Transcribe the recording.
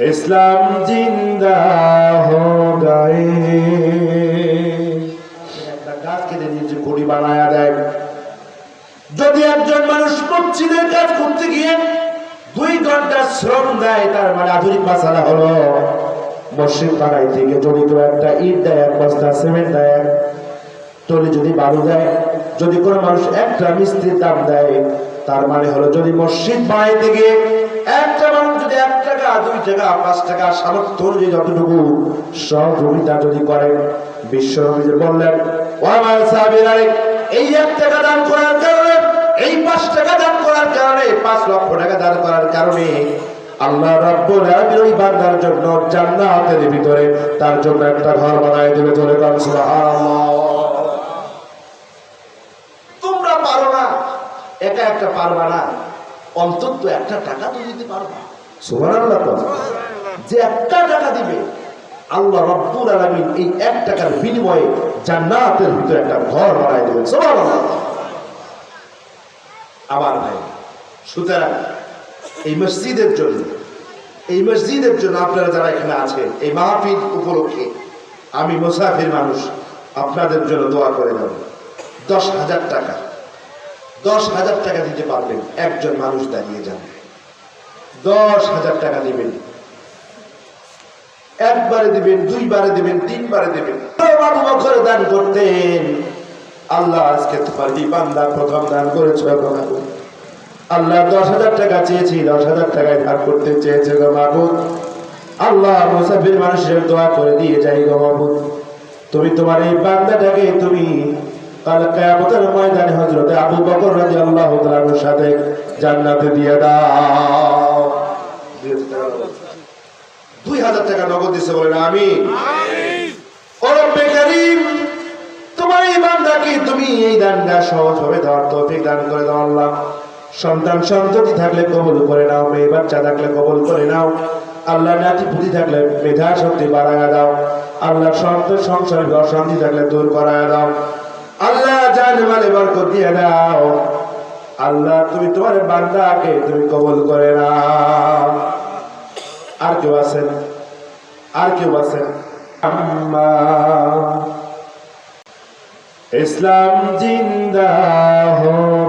ইসলাম জিন্দা হো গায়ে। গাছ কেটে নিচে কুড়ি বানায়া দেয়। যদি একজন মানুষ মসজিদের কাজ করতে গিয়ে দুই ঘণ্টা শ্রম দেয়, তার মানে আধুনিক মাসালা হলো মসজিদ বানাই থেকে যদি কেউ একটা ইট দেয়, এক বস্তা সিমেন্ট দেয় টলি যদি বালু দেয়, যদি কোনো মানুষ একটা মিস্ত্রির দাম দেয়, তার মানে হলো যদি মসজিদ বানাইতে গিয়ে একটা মানুষ যদি এক টাকা, দুই টাকা, পাঁচ টাকা সামর্থ্য অনুযায়ী যতটুকু সহযোগিতা যদি করে, বিশ্ব নবীজি বললেন ও আমার সাহাবীরা, এই এক টাকা দান করার কারণে, এই পাঁচ টাকা দান করার কারণে, পাঁচ লক্ষ টাকা দান করার কারণে, আল্লাহ রাব্বুল আলামিন ওই বান্দার জন্য জান্নাতের ভিতরে তার জন্য একটা ঘর বানায় দেবে চলে কারণ সুবহানাল্লাহ। তোমরা পারো না, একা একটা পারবা না। অন্তত একটা টাকা তো দিতে পারবা। যে একটা টাকা দিবে আল্লাহ রব্বুল আলামিন এই এক টাকার বিনিময়ে জান্নাতের ভিতরে একটা ঘর বানায় দেবেন। সুবহানাল্লাহ। আমার ভাই সুতরাং এই মসজিদের জন্য এই মসজিদের জন্য আপনারা যারা এখানে আছেন এই মাহফিল উপলক্ষে আমি মুসাফির মানুষ আপনাদের জন্য দোয়া করে যাব দশ হাজার টাকা। দশ হাজার টাকা দিতে পারবেন। একজন মানুষ দাঁড়িয়ে যান। দশ হাজার টাকা দিবেন। একবারে দিবেন, দুইবারে দিবেন, তিনবারে দিবেন। বছরে দান করতেন। আল্লাহ আজকে তোমার বান্দা প্রথম দান করেছে আল্লাহ দশ হাজার টাকা চেয়েছি, দশ হাজার টাকায় ভাগ করতে চেয়েছে গো আল্লাহ মুসাফির মানুষের দোয়া করে দিয়ে যাই গো তুমি তোমার এই বান্দাটাকে তুমি কাল কিয়ামতের ময়দানে হযরত আবু বকর রাদিয়াল্লাহু তাআলার সাথে জান্নাতে দিয়ে দাও। দুই হাজার টাকা নগদ দিছে, বলেন আমি তোমার এই তুমি এই দানটা সহজভাবে দেওয়ার তৌফিক দান করে দাও আল্লাহ। সন্তান সন্ততি থাকলে কবুল করে নাও, মেয়ে বাচ্চা থাকলে কবুল করে নাও। আল্লাহ নাতি পুতি থাকলে মেধা শক্তি বাড়ায়া দাও। আল্লাহ সন্তান সংসারে অশান্তি থাকলে দূর করায়া দাও। আল্লাহ জান মালে বরকত দিয়ে দাও। আল্লাহ, তুমি তোমার বান্দাকে তুমি কবল করে না আর কেউ আছেন? আর কেউ আছেন? ইসলাম জিন্দা হোক